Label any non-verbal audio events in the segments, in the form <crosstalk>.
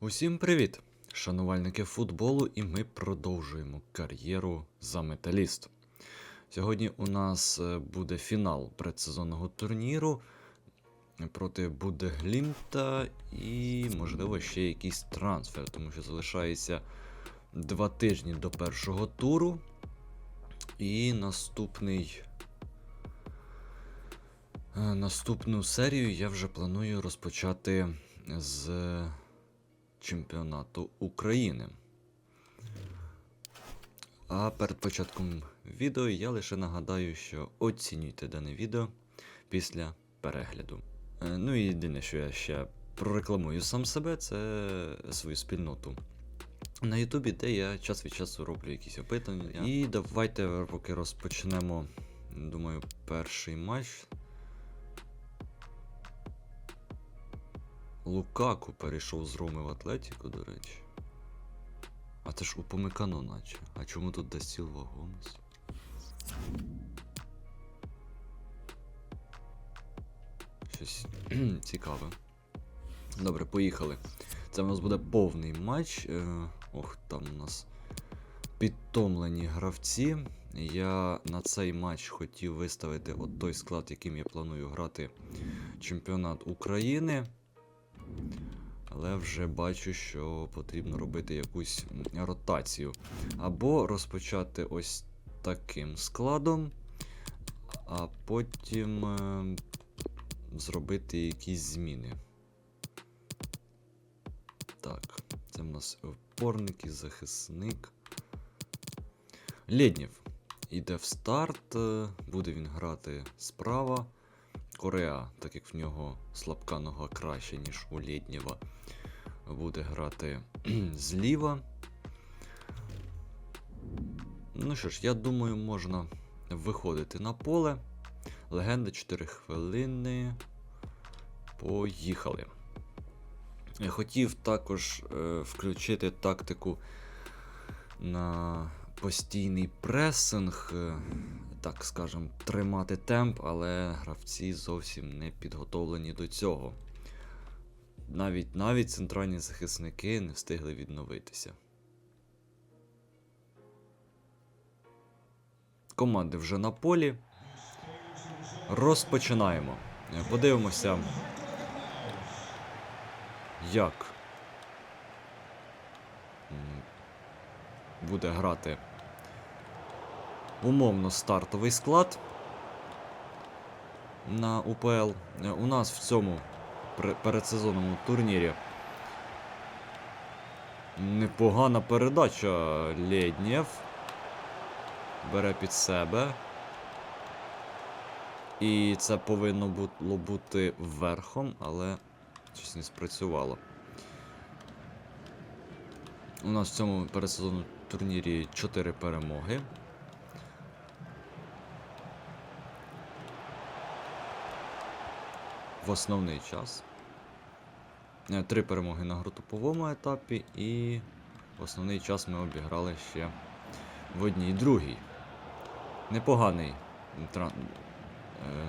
Усім привіт, шанувальники футболу, і ми продовжуємо кар'єру за металіст. Сьогодні у нас е, буде фінал предсезонного турніру проти Будеглімта і, можливо, ще якийсь трансфер, тому що залишається два тижні до першого туру. І наступний. е, Наступну серію я вже планую розпочати з чемпіонату України. А перед початком відео я лише нагадаю, що оцінюйте дане відео після перегляду. Е, Ну і єдине, що я ще прорекламую сам себе, це свою спільноту. На Ютубі, де я час від часу роблю якісь опитування. І давайте поки розпочнемо, думаю, перший матч. Лукаку перейшов з Роми в Атлетіку, до речі. А це ж у Помикано наче. А чому тут Дасілва Гомес? Щось <clears throat> цікаве. Добре, поїхали. Це у нас буде повний матч. Е, ох, там у нас підтомлені гравці. Я на цей матч хотів виставити от той склад, яким я планую грати чемпіонат України. Але вже бачу, що потрібно робити якусь ротацію. Або розпочати ось таким складом, а потім е, зробити якісь зміни. Так, це в нас опорник і захисник. Лєднєв іде в старт, е, буде він грати справа. Кореа, так як в нього слабка нога краще, ніж у Лєднєва, буде грати <clears throat> зліва. Ну що ж, я думаю, можна виходити на поле. Легенда 4 хвилини. Поїхали. Я хотів також е, включити тактику на постійний пресинг, так скажем, тримати темп, але гравці зовсім не підготовлені до цього. Навіть навіть центральні захисники не встигли відновитися. Команди вже на полі. Розпочинаємо. Подивимося, як буде грати умовно стартовий склад на УПЛ. У нас в цьому передсезонному турнірі непогана передача Лєднєв. Бере під себе. І це повинно було бути верхом, але щось не спрацювало. У нас в цьому передсезонному турнірі 4 перемоги. В основний час. Е, Три перемоги на груповому етапі, і в основний час ми обіграли ще в одній другій. Непоганий е,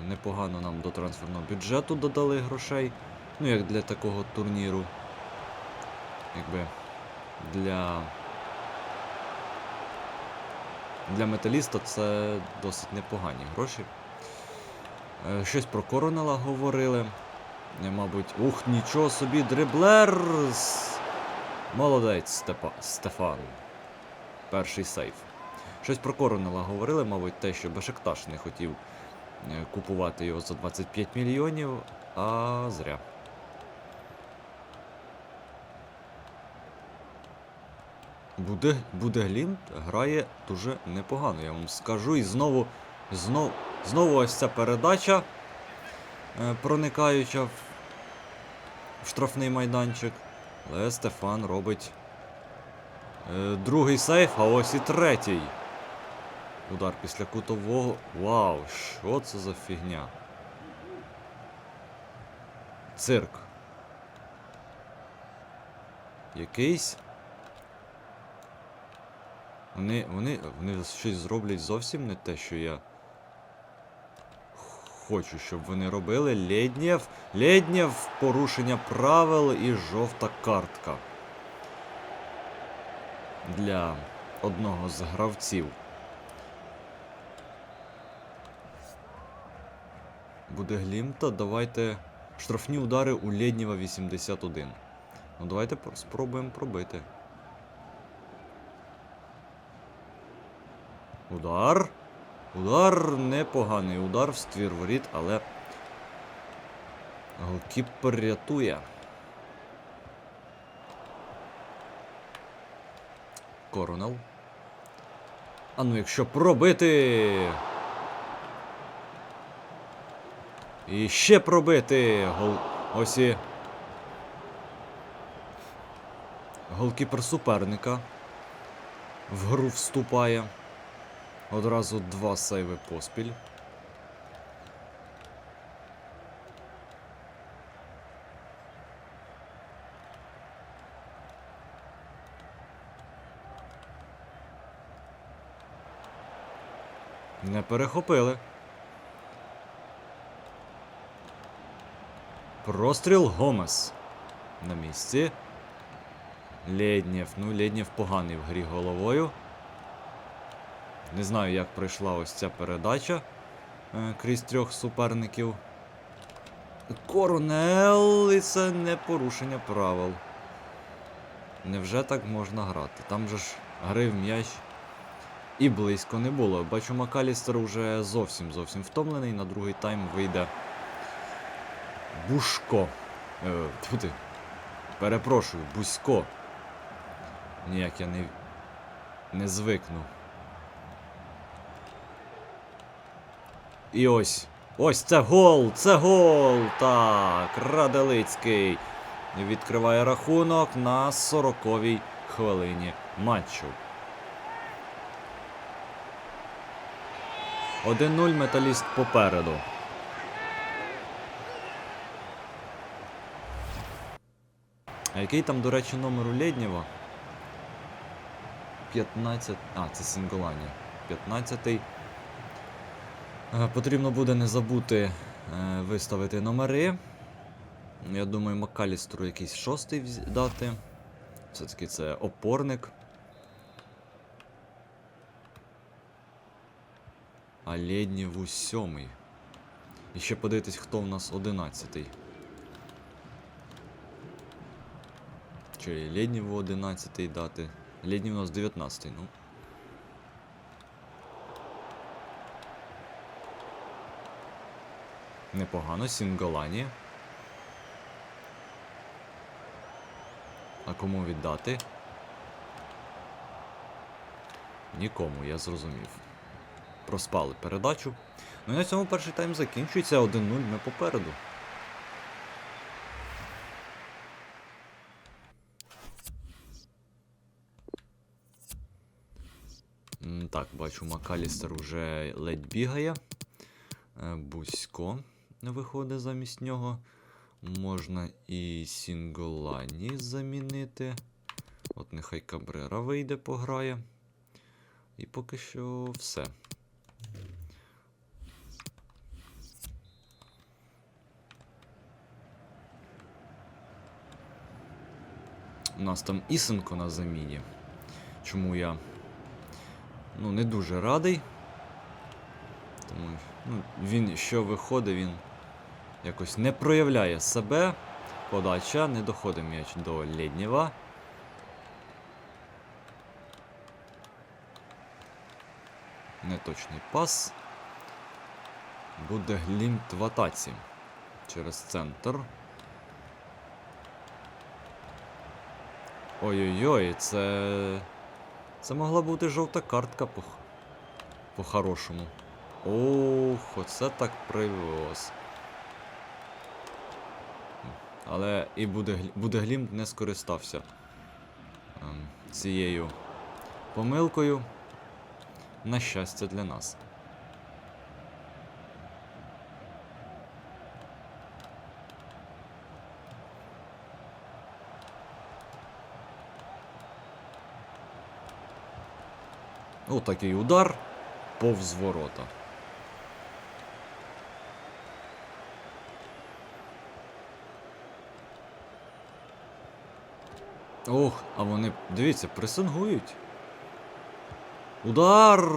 непогано нам до трансферного бюджету додали грошей. Ну, як для такого турніру. Якби для. Для металіста це досить непогані гроші. Е, Щось про Коронела говорили. Е, Мабуть, ух, нічого собі, дриблер. Молодець Степа... Стефан. Перший сейф. Щось про Коронела говорили, мабуть, те, що Бешикташ не хотів е, купувати його за 25 мільйонів, а зря. Буде, буде Глімт грає дуже непогано, я вам скажу. І знову, знов, знову ось ця передача, е, проникаюча в, штрафний майданчик. Але Стефан робить е, другий сейф, а ось і третій. Удар після кутового. Вау, що це за фігня? Цирк. Якийсь. Вони, вони, вони щось зроблять зовсім не те, що я хочу, щоб вони робили. Лєднєв. Лєднєв, порушення правил і жовта картка. для одного з гравців. Буде Глімта, давайте. Штрафні удари у Лєднєва 81. Ну давайте спробуємо пробити. Удар. Удар непоганий. Удар в ствір воріт, але. Голкіпер рятує. Коронел. А ну, якщо пробити. І ще пробити. Гол... Ось і. Голкіпер суперника. В гру вступає. Одразу два сейви поспіль. Не перехопили. Простріл Гомес. На місці. Лєднєв. Ну, Лєднєв поганий в грі головою. Не знаю, як пройшла ось ця передача е, крізь трьох суперників. Коронел, і це не порушення правил. Невже так можна грати? Там же ж грив м'яч і близько не було. Бачу, Макалістер уже зовсім зовсім втомлений. На другий тайм вийде Бушко. Е, тьфу. Перепрошую, Бусько. Ніяк я не, не звикну. І ось. Ось це гол! Це гол! Так, Раделицький відкриває рахунок на 40-й хвилині матчу. 1-0 металіст попереду. А який там, до речі, номер у Лєднєва? 15. А, це Сінголані. 15-й. Е, Потрібно буде не забути е, виставити номери. Я думаю, Макалістеру якийсь шостий дати. Все-таки це опорник. А Лєднєву сьомий. І ще подивитись, хто в нас одинадцятий. Чи Лєднєву одинадцятий дати. Лєднєв у нас 19, ну. Непогано, Сінголані. А кому віддати? Нікому, я зрозумів. Проспали передачу. Ну і на цьому перший тайм закінчується 1-0, ми попереду. Так, бачу, Макалістер уже ледь бігає. Е, Бузько виходить замість нього. Можна і Сінголані замінити. От нехай Кабрера вийде, пограє. І поки що все. У нас там Ісенко на заміні. Чому я ну, не дуже радий. Тому ну, він що виходить, він якось не проявляє себе. Подача, не доходить м'яч до Лєднєва. Неточний пас. Буде глімт в атаці через центр. Ой-ой-ой, це. Це могла бути жовта картка по... по-хорошому. Ох, оце так привоз. Але і буде, буде не скористався ем, цією помилкою. На щастя для нас. Отакий удар повз ворота. Ох, а вони, дивіться, пресингують. Удар!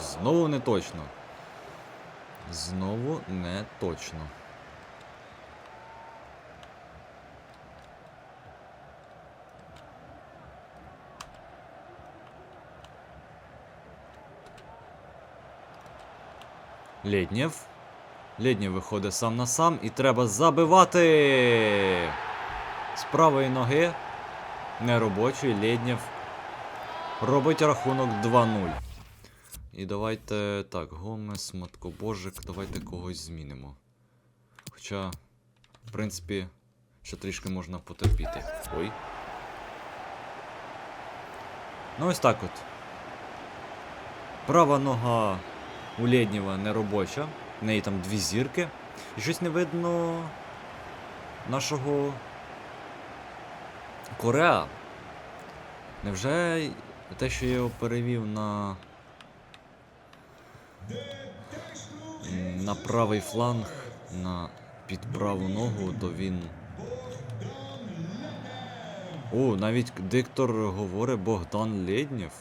Знову не точно. Знову не точно. Леднєв. Леднєв виходить сам на сам і треба забивати. З правої ноги. Неробочий Леднєв робить рахунок 2-0. І давайте. Так, Гомес, Маткобожик, давайте когось змінимо. Хоча, в принципі, ще трішки можна потерпіти. Ой. Ну ось так от. Права нога у Лєднєва не робоча. В неї там дві зірки. І щось не видно нашого Кореа. Невже те, що я його перевів на. на правий фланг, на під праву ногу, то він. О, навіть диктор говорить Богдан Лєднєв.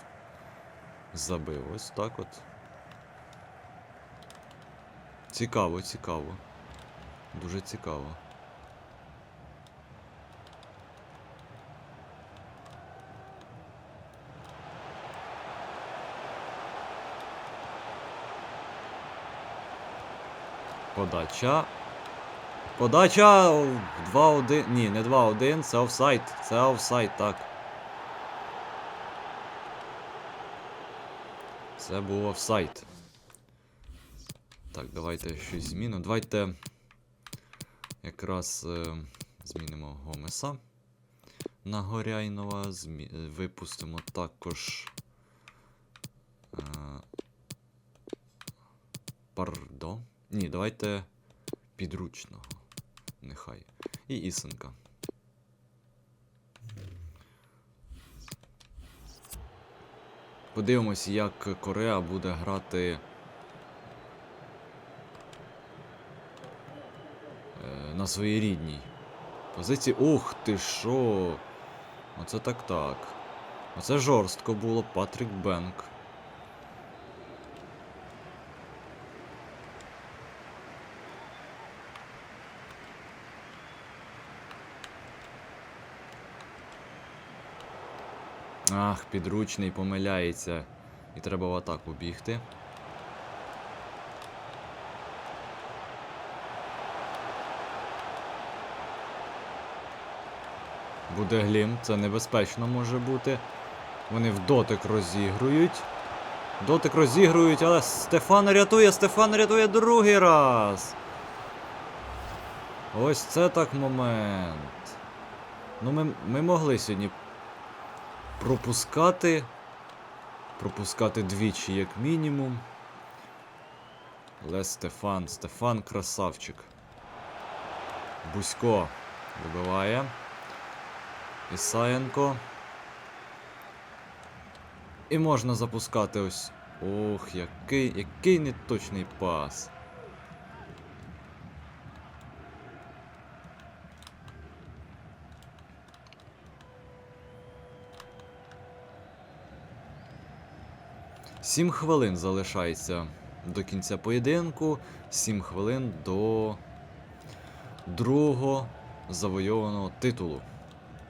Забив. Ось так от. Цікаво, цікаво. Дуже цікаво. Подача. Подача 2-1. Ні, не 2-1, це офсайд. Це офсайд, так. Це був офсайд. Так, давайте щось зміну. Давайте якраз е, змінимо Гомеса на Горяйнова. Змі... Випустимо також. Е, пардо. Ні, давайте підручного. Нехай. І Ісенка. Подивимось, як Корея буде грати. е, На своїй рідній позиції. Ух ти що! Оце так так. Оце жорстко було Патрік Бенк. Ах, підручний помиляється. І треба в атаку бігти. Буде глім, це небезпечно може бути. Вони в дотик розігрують. Дотик розігрують, але Стефан рятує, Стефан рятує другий раз. Ось це так момент. Ну, ми, ми могли сьогодні пропускати. Пропускати двічі, як мінімум. Але Стефан, Стефан красавчик. Бусько вибиває. Ісаєнко. І можна запускати ось. Ох, який, який неточний пас. Сім хвилин залишається до кінця поєдинку. Сім хвилин до другого завойованого титулу.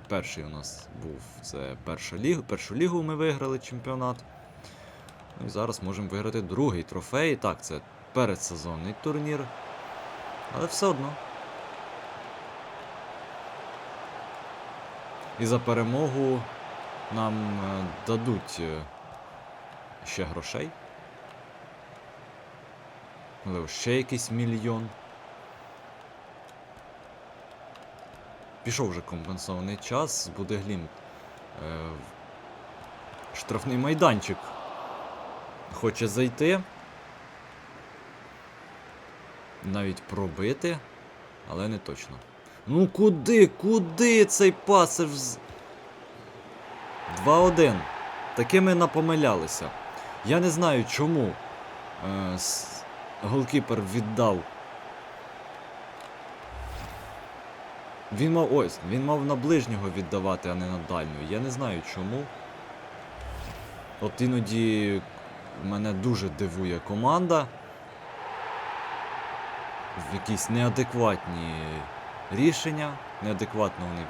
Перший у нас був це перша ліга. Першу лігу ми виграли чемпіонат. Ну і зараз можемо виграти другий трофей. Так, це передсезонний турнір. Але все одно. І за перемогу нам е, дадуть е, ще грошей. Можливо, ще якийсь мільйон. Пішов вже компенсований час, буде глім. Е, штрафний майданчик. Хоче зайти. Навіть пробити, але не точно. Ну куди? Куди цей пас? Це ж з- 2-1. Такими напомилялися. Я не знаю чому е, голкіпер віддав. Він мав ось, він мав на ближнього віддавати, а не на дальню. Я не знаю чому. От іноді мене дуже дивує команда. В якісь неадекватні рішення. Неадекватно вони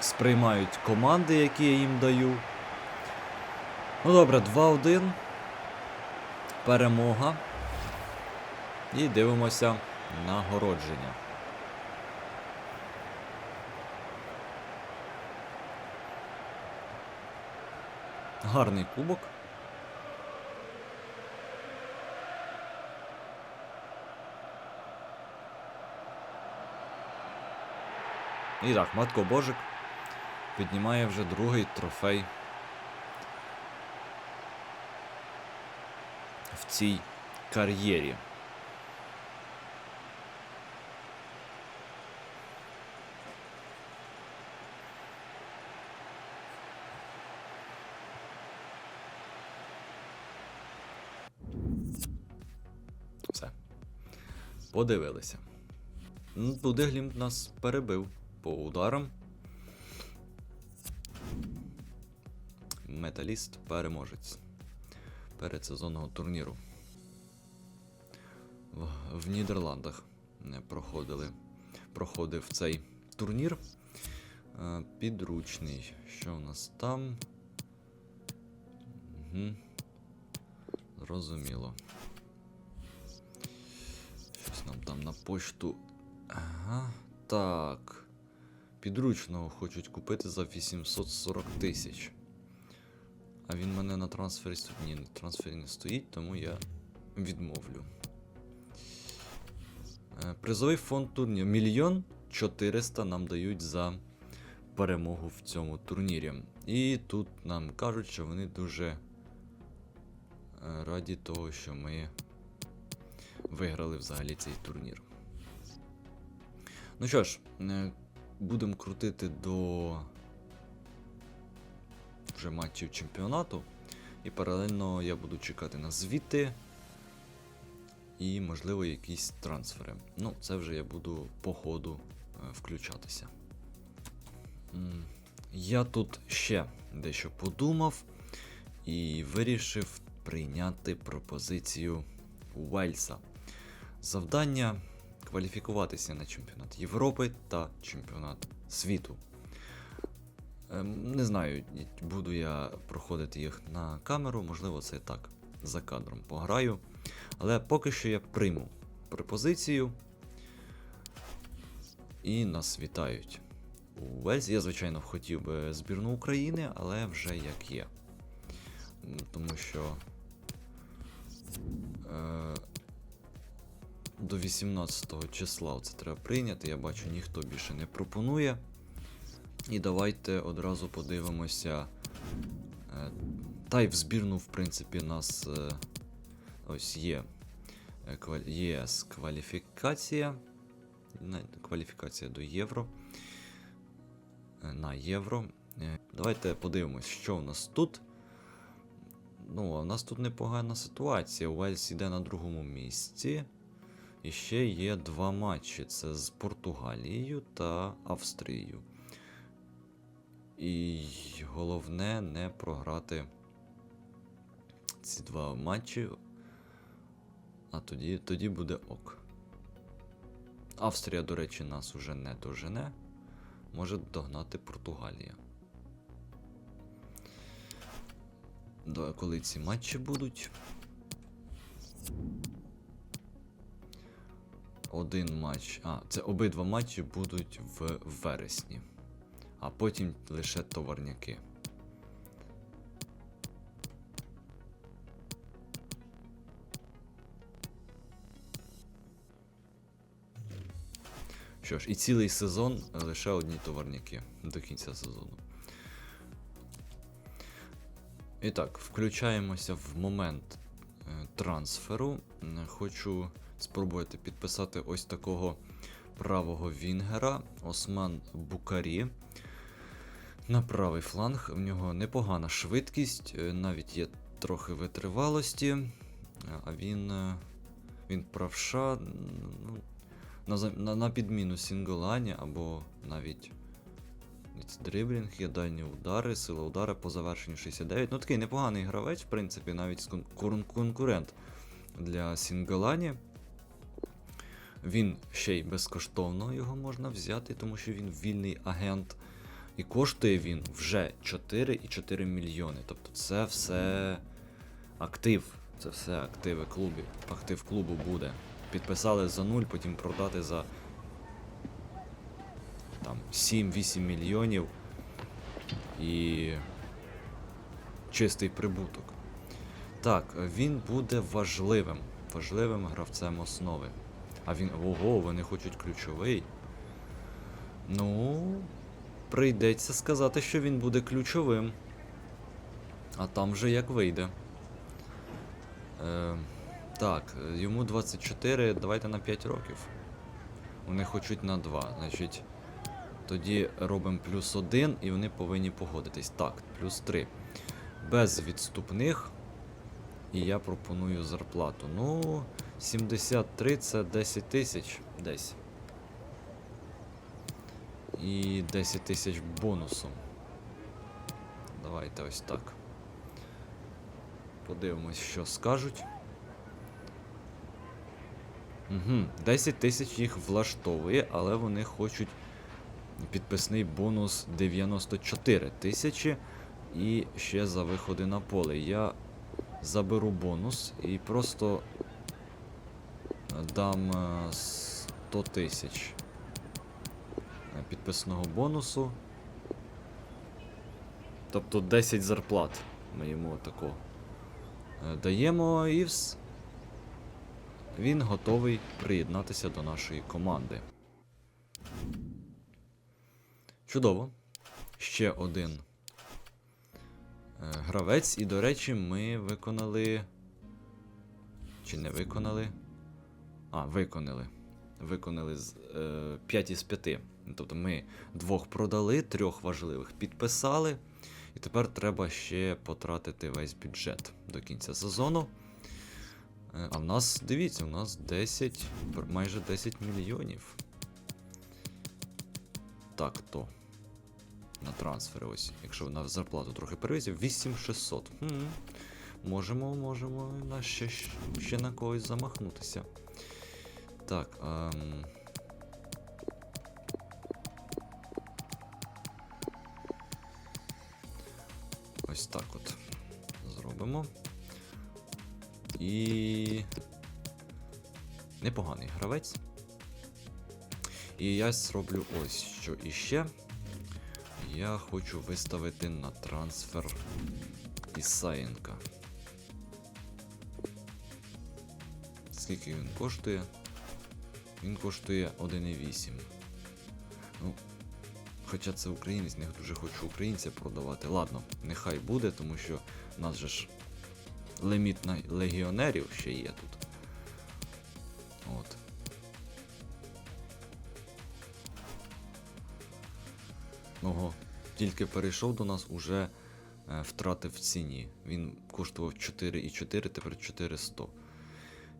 сприймають команди, які я їм даю. Ну добре, 2-1. Перемога. І дивимося нагородження. Гарний кубок. І так, Матко Божик піднімає вже другий трофей цій кар'єрі. Все. Подивилися. Будеглім нас перебив по ударам. Металіст переможець передсезонного турніру. В, Нідерландах не проходили. Проходив цей турнір. Е, Підручний. Що в нас там? Угу. Зрозуміло. Щось нам там на почту. Ага. Так. Підручного хочуть купити за 840 тисяч. А він мене на трансфері. Ні, на трансфері не стоїть, тому я відмовлю. Е, Призовий фонд турніру. Мільйон 400 нам дають за перемогу в цьому турнірі. І тут нам кажуть, що вони дуже е, раді того, що ми виграли взагалі цей турнір. Ну що ж, е, будемо крутити до вже матчів чемпіонату. І паралельно я буду чекати на звіти і, можливо, якісь трансфери. Ну, це вже я буду по ходу е, включатися. Я тут ще дещо подумав і вирішив прийняти пропозицію Уельса. Завдання кваліфікуватися на чемпіонат Європи та чемпіонат світу. Ем, Не знаю, буду я проходити їх на камеру, можливо, це так за кадром пограю. Але поки що я прийму пропозицію. І нас вітають. У я, звичайно, хотів би збірну України, але вже як є. Тому що. Е, до 18 числа це треба прийняти. Я бачу, ніхто більше не пропонує. І давайте одразу подивимося. Е, Та й в збірну, в принципі, нас е, ось є е, ЄС кваліфікація. Кваліфікація до євро. На євро. Давайте подивимось, що в нас тут. Ну, а в нас тут непогана ситуація. Уельс йде на другому місці. І ще є два матчі: це з Португалією та Австрією. І головне не програти ці два матчі. А тоді, тоді буде ок. Австрія, до речі, нас уже не дожене. Може догнати Португалія. До, коли ці матчі будуть? Один матч. А, це обидва матчі будуть в вересні. А потім лише товарняки. Що ж, і цілий сезон лише одні товарняки до кінця сезону. І так, включаємося в момент е, трансферу. Хочу спробувати підписати ось такого правого Вінгера Осман Букарі. На правий фланг. В нього непогана швидкість, е, навіть є трохи витривалості. е, А він. е, Він правша. Ну, на, на, підміну Сінголані або навіть Дриблінг є дальні удари, сила удара по завершенню 69. Ну такий непоганий гравець, в принципі, навіть кон- кон- конкурент для Сінгалані. Він ще й безкоштовно його можна взяти, тому що він вільний агент. І коштує він вже 4,4 мільйони. Тобто це все актив. Це все активи клубів. Актив клубу буде. Підписали за нуль, потім продати за там 7-8 мільйонів і чистий прибуток. Так, він буде важливим. Важливим гравцем основи. А він. Ого, вони хочуть ключовий. Ну, прийдеться сказати, що він буде ключовим. А там вже як вийде. Е, так, йому 24, давайте на 5 років. Вони хочуть на 2. Значить, тоді робимо плюс 1 і вони повинні погодитись. Так, плюс 3. Без відступних. І я пропоную зарплату. Ну, 73 це 10 тисяч десь. І 10 тисяч бонусом. Давайте ось так. Подивимось, що скажуть. Угу. 10 тисяч їх влаштовує, але вони хочуть підписний бонус 94 тисячі і ще за виходи на поле. Я заберу бонус і просто дам е, 100 тисяч е, підписного бонусу. Тобто 10 зарплат ми йому тако е, даємо і він готовий приєднатися до нашої команди. Чудово. Ще один е, гравець, і, до речі, ми виконали. Чи не виконали? А, виконали. Виконали з, е, 5 із 5. Тобто ми двох продали, трьох важливих підписали. І тепер треба ще потратити весь бюджет до кінця сезону. Е, А в нас, дивіться, у нас 10, майже 10 мільйонів. Так, то. На трансфери ось. Якщо на зарплату трохи перевезів, 8600. Хм. Можемо, можемо на ще, ще на когось замахнутися. Так. Ем... Ось так от. Зробимо. І. Непоганий гравець. І я зроблю ось що іще. Я хочу виставити на трансфер Ісаєнка. Скільки він коштує? Він коштує 1,8. Ну, хоча це українець, не дуже хочу українця продавати. Ладно, нехай буде, тому що в нас же ж ліміт на легіонерів ще є тут. От. Ого, тільки перейшов до нас, уже е, втратив в ціні. Він коштував 4,4, тепер 400.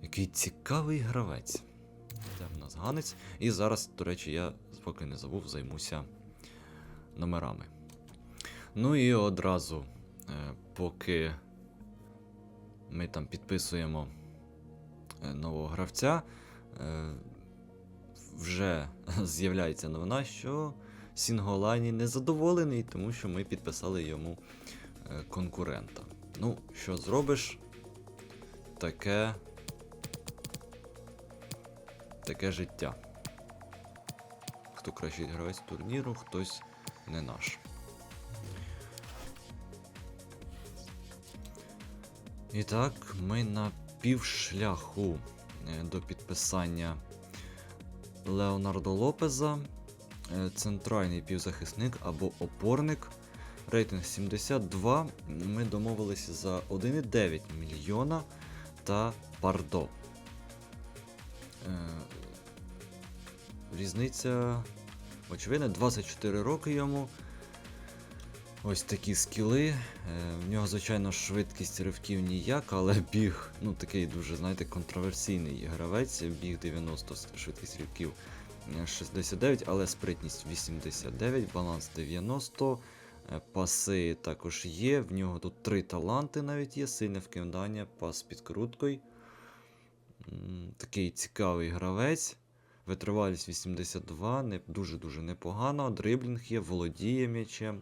Який цікавий гравець. Де в нас ганець? І зараз, до речі, я, поки не забув, займуся номерами. Ну і одразу, е, поки ми там підписуємо е, нового гравця, е, вже <laughs> з'являється новина, що Сінголані незадоволений, тому що ми підписали йому конкурента. Ну, що зробиш? Таке. Таке життя. Хто кращий гравець турніру, хтось не наш. І так, ми на півшляху е, до підписання Леонардо Лопеза. Е, Центральний півзахисник або опорник. Рейтинг 72. Ми домовилися за 1,9 мільйона та Пардо. Е, Різниця. Очевидно, 24 роки йому. Ось такі скіли. Е, В нього, звичайно, швидкість ривків ніяк, але біг, ну такий дуже, знаєте, контроверсійний гравець. Біг 90, швидкість ривків е, 69, але спритність 89, баланс 90. е, Паси також є. В нього тут три таланти навіть є. Сильне вкидання, пас з підкруткою. Такий цікавий гравець. Витривалість 82, не, дуже-дуже непогано. Дриблінг є, володіє м'ячем.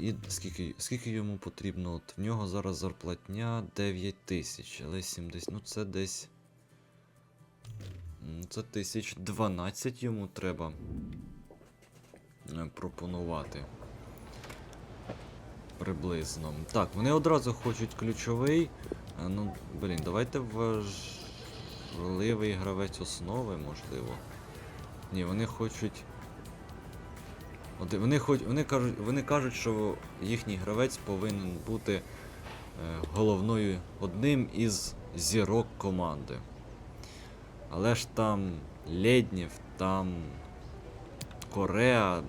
І скільки, скільки йому потрібно? От в нього зараз зарплатня 9 тисяч, але 70, ну це десь. Це тисяч 12 йому треба е, пропонувати. Приблизно. Так, вони одразу хочуть ключовий. Е, Ну, блін, давайте важливий гравець основи, можливо. Ні, вони хочуть. От вони, хоч, вони, кажуть, вони кажуть, що їхній гравець повинен бути е, головною одним із зірок команди. Але ж там Леднєв, там Корея.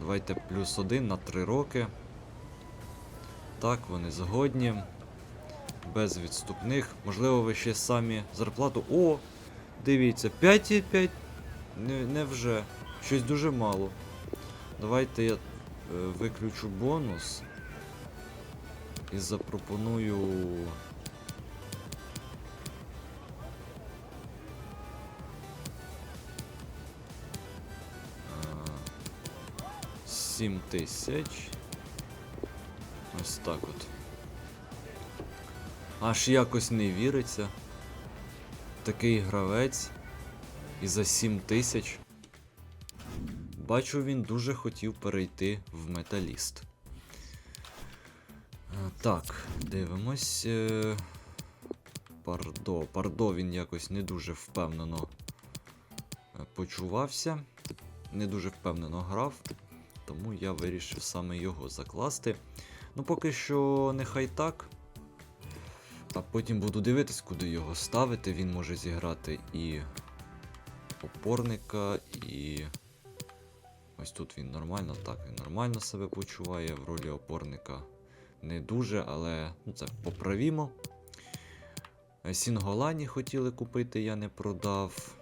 Давайте плюс один на 3 роки. Так, вони згодні. Без відступних. Можливо, ви ще самі зарплату. О! Дивіться, 5,5. Не, вже. Щось дуже мало. Давайте я е, виключу бонус. І запропоную. 7 тисяч. Ось так от. Аж якось не віриться. Такий гравець. І за 7 тисяч. Бачу, він дуже хотів перейти в металіст. Е, Так, дивимось. е, Пардо. Пардо він якось не дуже впевнено е, почувався. Не дуже впевнено грав. Тому я вирішив саме його закласти. Ну, поки що нехай так. А потім буду дивитись, куди його ставити. Він може зіграти і опорника, і. Ось тут він нормально, так, він нормально себе почуває в ролі опорника. Не дуже, але ну, це поправімо. Е, Сінголані хотіли купити, я не продав.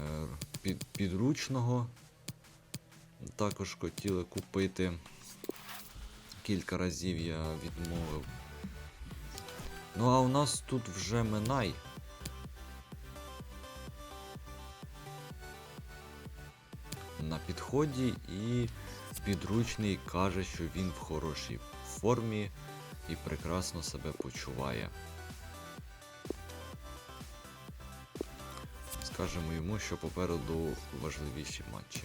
Е, Під, підручного також хотіли купити. Кілька разів я відмовив. Ну а у нас тут вже Минай. На підході і підручний каже, що він в хорошій формі і прекрасно себе почуває. Скажемо йому, що попереду важливіші матчі.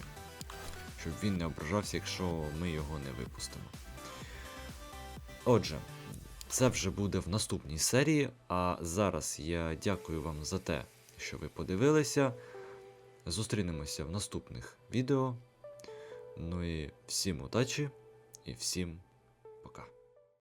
Щоб він не ображався, якщо ми його не випустимо. Отже, це вже буде в наступній серії. А зараз я дякую вам за те, що ви подивилися. Зустрінемося в наступних відео. Ну і всім удачі і всім